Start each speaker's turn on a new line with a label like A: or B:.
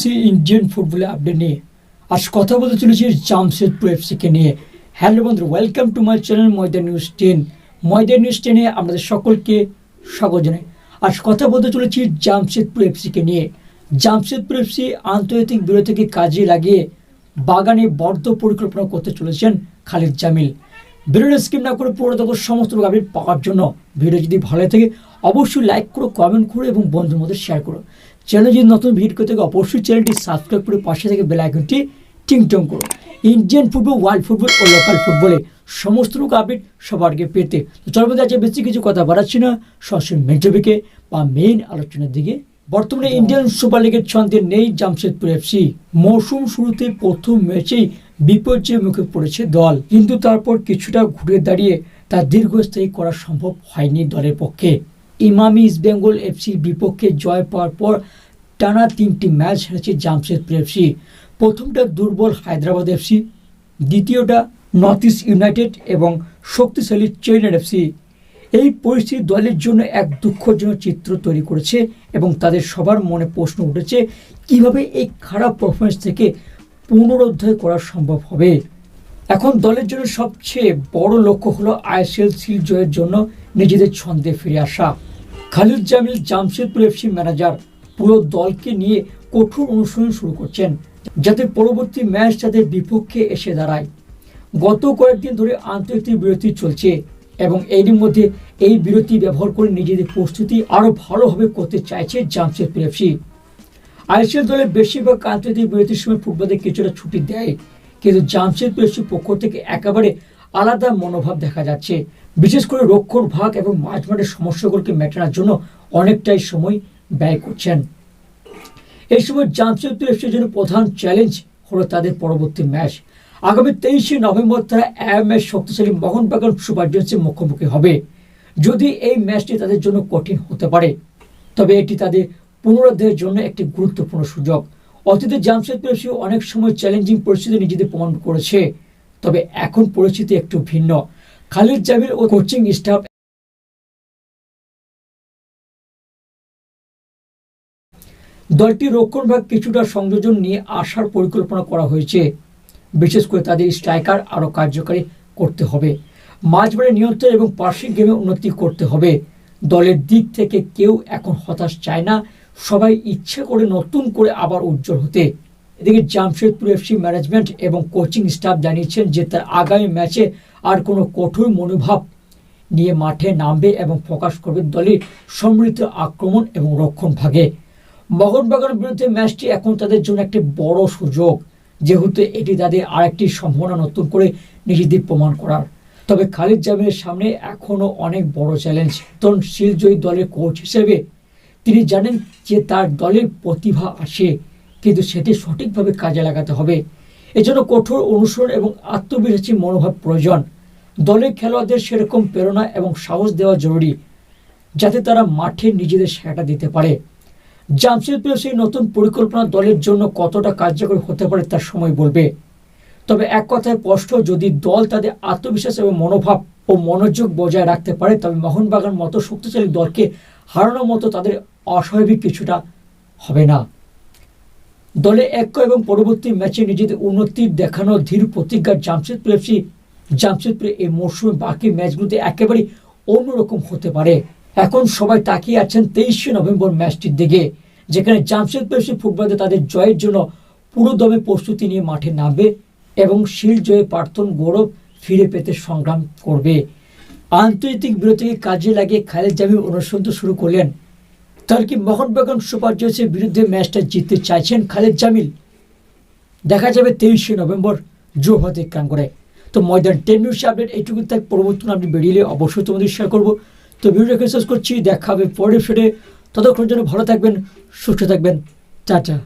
A: চলেছি ইন্ডিয়ান ফুটবলে আপডেট নিয়ে। আজ কথা বলতে চলেছি জামশেদপুর এফসিকে নিয়ে। হ্যালো বন্ধু welcome to my channel Maidan news ten Maidan news টেনে আপনাদের সকলকে স্বাগত জানাই। আজ কথা বলতে চলেছি জামশেদপুর এফসিকে নিয়ে। জামশেদপুর এফসি আন্তর্জাতিক বিরতিকে কাজে লাগিয়ে বাগানে বর্ধ পরিকল্পনা করতে চলেছেন খালিদ জামিল। ভিডিওটা স্কিপ না করে পুরো দেখো, সমস্ত লোক আপডেট পাওয়ার জন্য। ভিডিও যদি ভালো থাকে, অবশ্যই লাইক করো কমেন্ট করো এবং বন্ধুর মধ্যে শেয়ার করো। চ্যানেল যদি নতুন ভিডিও থেকে অবশ্যই চ্যানেলটি সাবস্ক্রাইব করে পাশে থেকে বেল আইকনটি টিংটং করো। ইন্ডিয়ান ফুটবল ওয়ার্ল্ড ফুটবল ও লোকাল ফুটবলে সমস্ত লোক আপডেট সবার আগে পেতে। তো চলো বন্ধু, আজকে বেশি কিছু কথা বাড়াচ্ছি না। সরাসরি মেন টপিকে বা মেইন আলোচনার দিকে। বর্তমানে ইন্ডিয়ান সুপার লিগের ছন্দে নেই জামশেদপুর এফসি মৌসুম শুরুতে প্রথম ম্যাচেই বিপর্যয়ের মুখে পড়েছে দল। কিন্তু তারপর কিছুটা ঘুরে দাঁড়িয়ে তা দীর্ঘস্থায়ী করা সম্ভব হয়নি দলের পক্ষে। ইমামি ইস্ট বেঙ্গল এফসির বিপক্ষে জয় পাওয়ার পর টানা তিনটি ম্যাচ হেরেছে জামশেদপুর এফসি প্রথমটা দুর্বল হায়দ্রাবাদ এফসি দ্বিতীয়টা নর্থ ইস্ট ইউনাইটেড এবং শক্তিশালী চেন্নাই এফসি এই পরিস্থিতি দলের জন্য এক দুঃখজনক চিত্র তৈরি করেছে এবং তাদের সবার মনে প্রশ্ন উঠেছে, কীভাবে এই খারাপ পারফরমেন্স থেকে পুনরুদ্ধার করা সম্ভব হবে? এখন দলের জন্য সবচেয়ে বড় লক্ষ্য হলো আইএসএল সিল জয়ের জন্য নিজেদের ছন্দে ফিরে আসা। খালিদ জামিল জামশেদপুর এফসি ম্যানেজার পুরো দলকে নিয়ে কঠোর অনুশীলন শুরু করছেন, যাতে পরবর্তী ম্যাচ তাদের বিপক্ষে এসে দাঁড়ায়। গত কয়েকদিন ধরে আন্তর্জাতিক বিরতি চলছে এবং এরই মধ্যে এই বিরতি ব্যবহার করে নিজেদের প্রস্তুতি আরও ভালোভাবে করতে চাইছে জামশেদপুর এফসি। আইএসএল দলের বেশিরভাগ আন্তর্জাতিক বিরতির সময় ফুটবলদের কিছুটা ছুটি দেয়, কিন্তু জামশেদপুর এফসির পক্ষ থেকে একেবারে আলাদা মনোভাব দেখা যাচ্ছে। বিশেষ করে রক্ষণ ভাগ এবং মাঝমাঠের সমস্যাগুলোকে মেটানোর জন্য অনেকটাই সময় ব্যয় করছেন। এই সময় জামশেদপুর এফসির জন্য প্রধান চ্যালেঞ্জ হলো তাদের পরবর্তী ম্যাচ আগামী তেইশে নভেম্বর তারা এম এস শক্তিশালী মোহনবাগান সুপার জায়ান্টসের মুখোমুখি হবে। যদি এই ম্যাচটি তাদের জন্য কঠিন হতে পারে, তবে এটি তাদের পুনরুদ্ধারের জন্য একটি গুরুত্বপূর্ণ সুযোগ। অতীতে জামশেদপুর এফসি অনেক সময় চ্যালেঞ্জিং পরিস্থিতি নিজেদের প্রমাণ করেছে, তবে এখন পরিস্থিতি একটু ভিন্ন। খালিদ জাবির ও কোচিং স্টাফ দলটির রক্ষণভাগ কিছুটা সংযোজন নিয়ে আসার পরিকল্পনা করা হয়েছে। বিশেষ করে তাদের স্ট্রাইকার আরও কার্যকারী করতে হবে। মাঝবারের নিয়ন্ত্রণ এবং পার্শ্বিক গেমে উন্নতি করতে হবে। দলের দিক থেকে কেউ এখন হতাশ চায় না। সবাই ইচ্ছে করে নতুন করে আবার উজ্জ্বল হতে। এদিকে জামশেদপুর এফসি ম্যানেজমেন্ট এবং কোচিং স্টাফ জানিয়েছেন যে তার আগামী ম্যাচে আর কোনো কঠোর মনোভাব নিয়ে মাঠে নামবে এবং প্রকাশ করবে দলের সমৃদ্ধ আক্রমণ এবং রক্ষণ ভাগে। মোহনবাগানের বিরুদ্ধে ম্যাচটি এখন তাদের জন্য একটি বড় সুযোগ, যেহেতু এটি তাদের আরেকটি সম্ভাবনা নতুন করে নিজেদের প্রমাণ করার। তবে খালিদ জামিনের সামনে এখনও অনেক বড় চ্যালেঞ্জ। তখন শিলজয়ী দলের কোচ হিসেবে তিনি জানেন যে তার দলের প্রতিভা আসে কিন্তু সেটি সঠিকভাবে কাজে লাগাতে হবে। এজন্য কঠোর অনুসরণ এবং আত্মবিশ্বাসী মনোভাব প্রয়োজন। দলের খেলোয়াড়দের সেরকম প্রেরণা এবং সাহস দেওয়া জরুরি, যাতে তারা মাঠে নিজেদের সেরাটা দিতে পারে। জামশেদপুর সেই নতুন পরিকল্পনা দলের জন্য কতটা কার্যকরী হতে পারে তার সময় বলবে। তবে এক কথায় স্পষ্ট, যদি দল তাদের আত্মবিশ্বাস এবং মনোভাব ও মনোযোগ বজায় রাখতে পারে, তবে মোহনবাগান মতো শক্তিশালী দলকে হারানোর মতো তাদের অস্বাভাবিক কিছুটা হবে না। দলে এক এবং পরবর্তী ম্যাচে নিজেদের উন্নতির দেখানো ধীর প্রতিজ্ঞা জামশেদপুর এফসি। জামশেদপুরে এই মরশুমে বাকি ম্যাচগুলোতে একেবারে অন্যরকম হতে পারে। এখন সবাই তাকিয়ে আছেন তেইশে নভেম্বর ম্যাচটির দিকে, যেখানে জামশেদপুর এফসি ফুটবলারদের তাদের জয়ের জন্য পুরো দমে প্রস্তুতি নিয়ে মাঠে নামবে এবং শিল জয়ে প্রার্থন গৌরব ফিরে পেতে সংগ্রাম করবে। আন্তর্জাতিক বিরতিকে কাজে লাগিয়ে খালেদ জামি অনুসন্ধান শুরু করলেন তাহলে কি বেগম সুপার জয়েসের বিরুদ্ধে ম্যাচটা জিততে চাইছেন খালেদ জামিল? দেখা যাবে তেইশে নভেম্বর জোহাতে কাঙ্গড়ে তো ময়দান টেন নিউজ আপডেট এইটুকু তার পরবর্তী আপনি বেরিয়ে অবশ্যই তোমাদের শেয়ার করব। তো ভিডিওটাকে শেষ করছি, দেখা হবে পরের ফেটে ততক্ষণ জন্য ভালো থাকবেন, সুস্থ থাকবেন। টাটা।